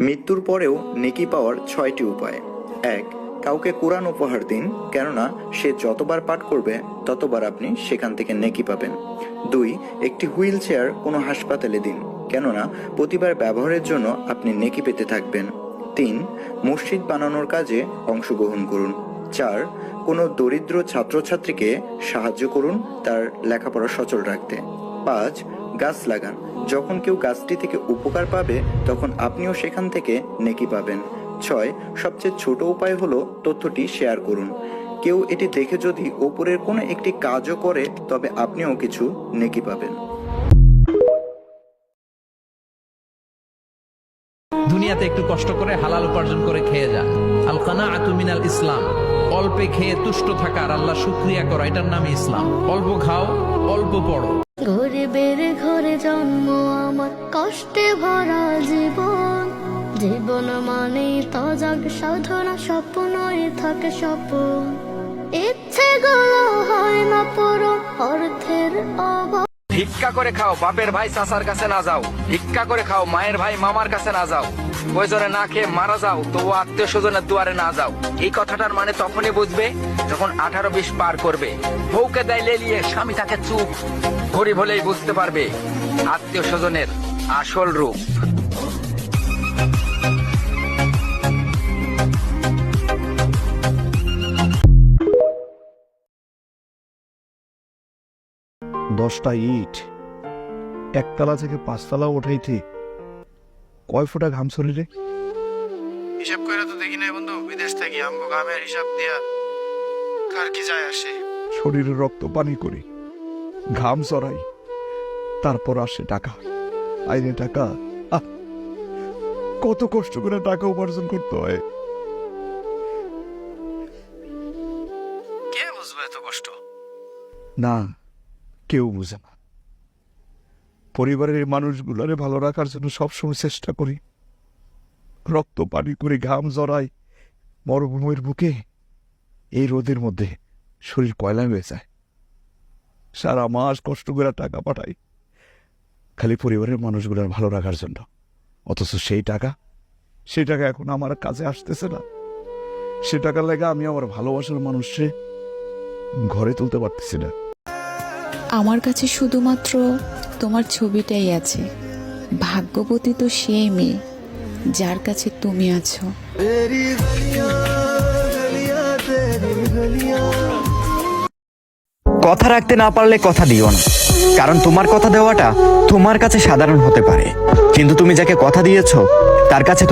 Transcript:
মৃত্যুর পরেও নেকি পাওয়ার ছয়টি উপায়। এক, কাউকে কোরআন উপহার দিন, কেননা সে যতবার পাঠ করবে, ততবার আপনি সেখান থেকে নেকি পাবেন। দুই, একটি হুইল চেয়ার কোনো হাসপাতালে দিন, কেননা প্রতিবার ব্যবহারের জন্য আপনি নেকি পেতে থাকবেন। তিন, মসজিদ বানানোর কাজে অংশগ্রহণ করুন। চার, কোনো দরিদ্র ছাত্রছাত্রীকে সাহায্য করুন তার লেখাপড়া সচল রাখতে। পাঁচ গাছ লাগান। যখন কেউ গাছটি থেকে উপকার পাবে, তখন আপনিও সেখান থেকে নেকি পাবেন। ছয়, সবচেয়ে ছোট উপায় হলো তথ্যটি শেয়ার করুন। কেউ এটি দেখে যদি ওপরের কোনো একটি কাজও করে, তবে আপনিও কিছু নেকি পাবেন। দুনিয়াতে একটু কষ্ট করে হালাল উপার্জন করে খেয়ে যা আল কানা আতুমিনাল ইসলাম। অল্পে খেয়ে তুষ্ট থাকা আর আল্লাহ শুক্রিয়া করা, এটার নামই ইসলাম। অল্প খাও, অল্প পড়ো। গরিবের ঘরে জন্ম আমার, কষ্টে ভরা জীবন। জীবন মানে তজাগ সাধনা স্বপ্নই থাকে স্বপন। ইচ্ছে গুলো হয় না পূরণ, অর্থের অভাব। ভিক্ষা করে খাও, বাপের ভাই চাচার কাছে না যাও। ভিক্ষা করে খাও, মায়ের ভাই মামার কাছে না যাও। প্রয়োজনে না খেয়ে মারা যাও তবু আত্মীয় স্বজনের দুয়ারে না যাও। এই কথাটার মানে তখনই বুঝবে যখন আঠারো বিশ পার করবে। বউকে দেয় লেলিয়ে স্বামী তাকে চুপ গরিব হলেই বুঝতে পারবে আত্মীয় স্বজনের আসল রূপ। দশটা ইট। একতলা থেকে পাঁচতলা ওঠাইতে কয় ফোঁটা ঘাম শরীরে? হিসাব করে তো দেখি নাই বন্ধু বিদেশ থেকে আমগো গামের হিসাব দিয়া কার কি যায় আসে? শরীরে রক্ত পানি করি। ঘাম চড়াই তারপর আসে টাকা। আইনে টাকা আহ, কত কষ্ট করে টাকা উপার্জন করতে হয়। কে বুঝবে এত কষ্ট? না কেউ বুঝে না। পরিবারের মানুষগুলোরে ভালো রাখার জন্য সবসময় চেষ্টা করি। রক্ত পানি করে ঘাম জড়াই মরুভূমির বুকে। এই রোদের মধ্যে শরীর কয়লা হয়ে যায়। সারা মাস কষ্ট করে টাকা পাঠাই। খালি পরিবারের মানুষগুলোর ভালো রাখার জন্য। অথচ সেই টাকা সেই টাকা এখন আমার কাছে আসতেছে না। সে টাকার লেগে আমি আমার ভালোবাসার মানুষে ঘরে তুলতে পারতেছি না। আমার কাছে শুধুমাত্র তোমার ছবিটাই আছে। ভাগ্যবতী তো সেই মেয়ে যার কাছে তুমি আছো। কথা রাখতে না পারলে কথা দিও না। কারণ তোমার কথা দেওয়াটা তোমার কাছে সাধারণ হতে পারে। কিন্তু তুমি যাকে কথা দিয়েছ তার কাছে